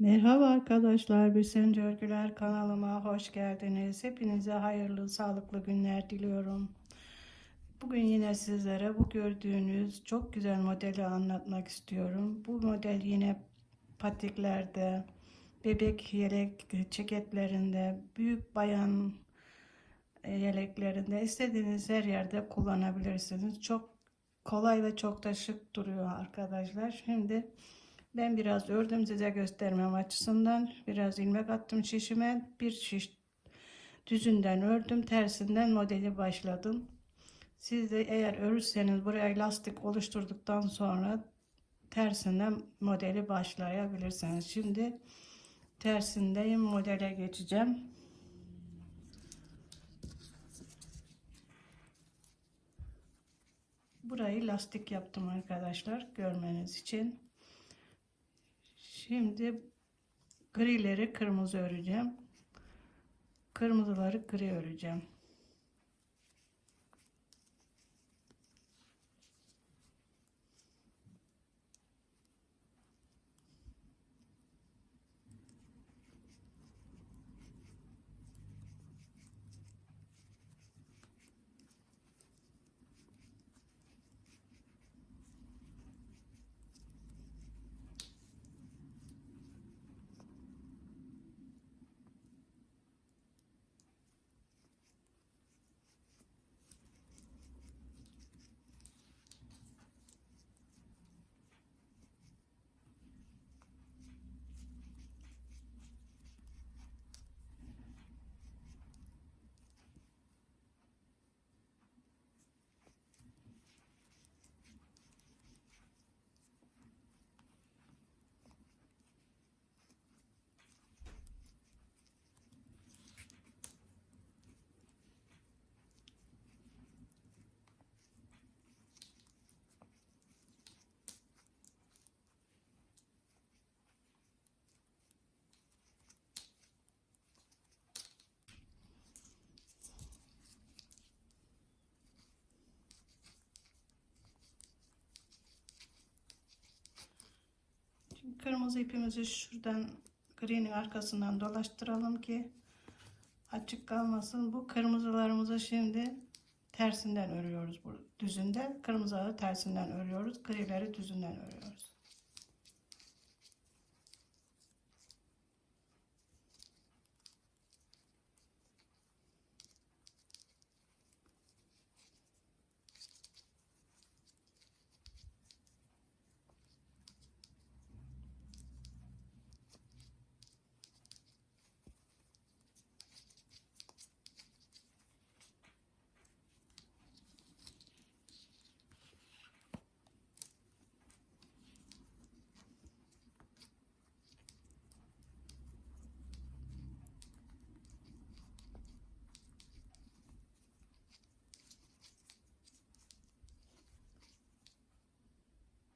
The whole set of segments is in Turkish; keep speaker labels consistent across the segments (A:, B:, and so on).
A: Merhaba arkadaşlar, Büsen Örgüler kanalıma hoş geldiniz. Hepinize hayırlı, sağlıklı günler diliyorum. Bugün yine sizlere bu gördüğünüz çok güzel modeli anlatmak istiyorum. Bu model yine patiklerde, bebek yelek ceketlerinde, büyük bayan e, yeleklerinde istediğiniz her yerde kullanabilirsiniz. Çok kolay ve çok da şık duruyor arkadaşlar. Şimdi ben biraz ördüm size göstermem açısından. Biraz ilmek attım şişime. Bir şiş düzünden ördüm. Tersinden modeli başladım. Siz de eğer örürseniz buraya lastik oluşturduktan sonra tersinden modeli başlayabilirsiniz. Şimdi tersindeyim. Modele geçeceğim. Burayı lastik yaptım arkadaşlar görmeniz için. Şimdi grileri kırmızı öreceğim. Kırmızıları gri öreceğim. Şimdi kırmızı ipimizi şuradan gri'nin arkasından dolaştıralım ki açık kalmasın. Bu kırmızılarımızı şimdi tersinden örüyoruz. Düzünde kırmızıları tersinden örüyoruz. Grileri düzünden örüyoruz.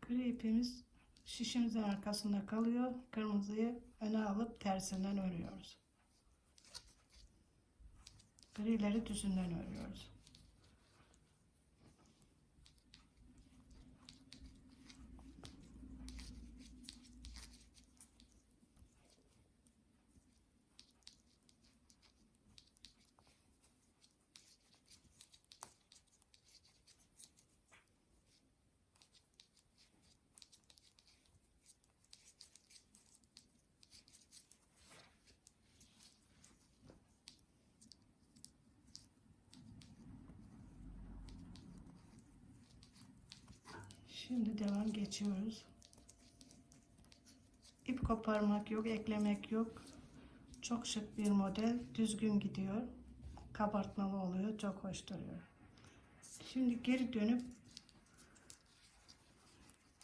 A: Gri ipimiz şişimizin arkasında kalıyor. Kırmızıyı öne alıp tersinden örüyoruz. Grileri düzünden örüyoruz. Şimdi devam geçiyoruz. İp koparmak yok, eklemek yok. Çok şık bir model. Düzgün gidiyor. Kabartmalı oluyor. Çok hoş duruyor. Şimdi geri dönüp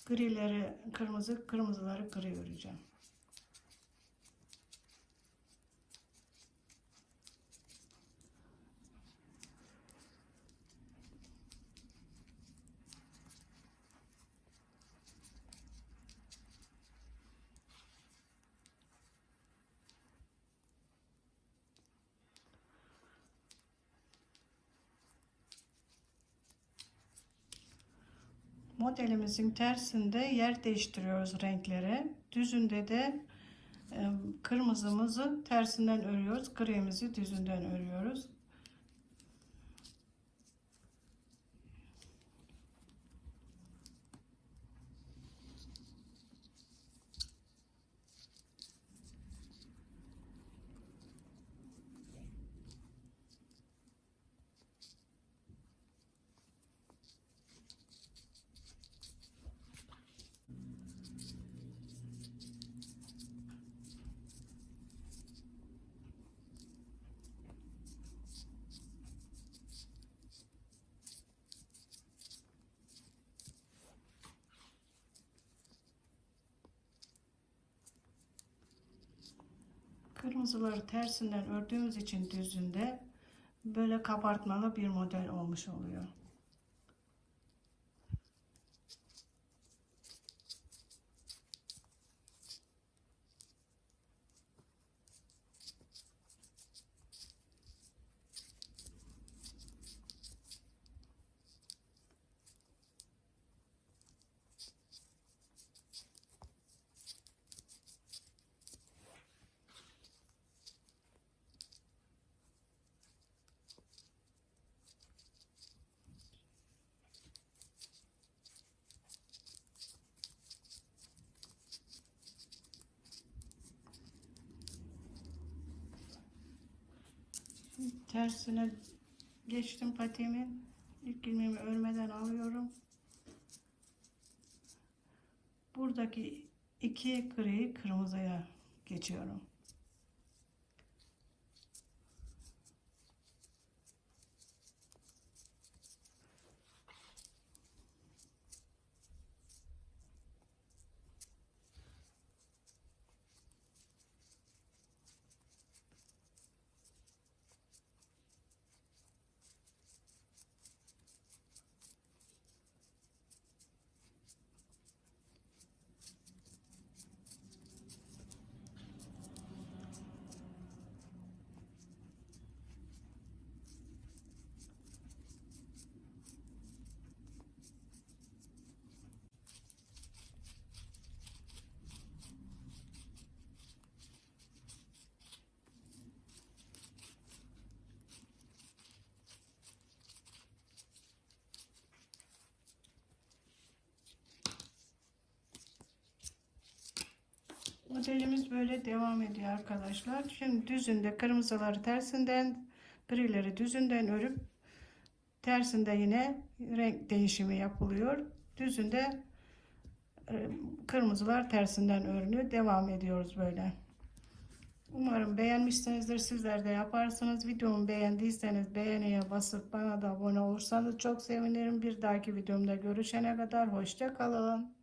A: grileri kırmızı, kırmızıları gri öreceğim. Modelimizin tersinde yer değiştiriyoruz renkleri. Düzünde de e, kırmızımızı tersinden örüyoruz. Grimizi düzünden örüyoruz. Kırmızıları tersinden ördüğümüz için düzünde böyle kabartmalı bir model olmuş oluyor. Tersine geçtim patiğimin. İlk ilmeğimi örmeden alıyorum. Buradaki iki griyi kırmızıya geçiyorum. Modelimiz böyle devam ediyor arkadaşlar. Şimdi düzünde kırmızıları tersinden, grileri düzünden örüp tersinde yine renk değişimi yapılıyor. Düzünde e, kırmızılar tersinden örünüyor. Devam ediyoruz böyle. Umarım beğenmişsinizdir. Sizler de yaparsınız. Videomu beğendiyseniz beğeniye basıp bana da abone olursanız çok sevinirim. Bir dahaki videomda görüşene kadar hoşça kalın.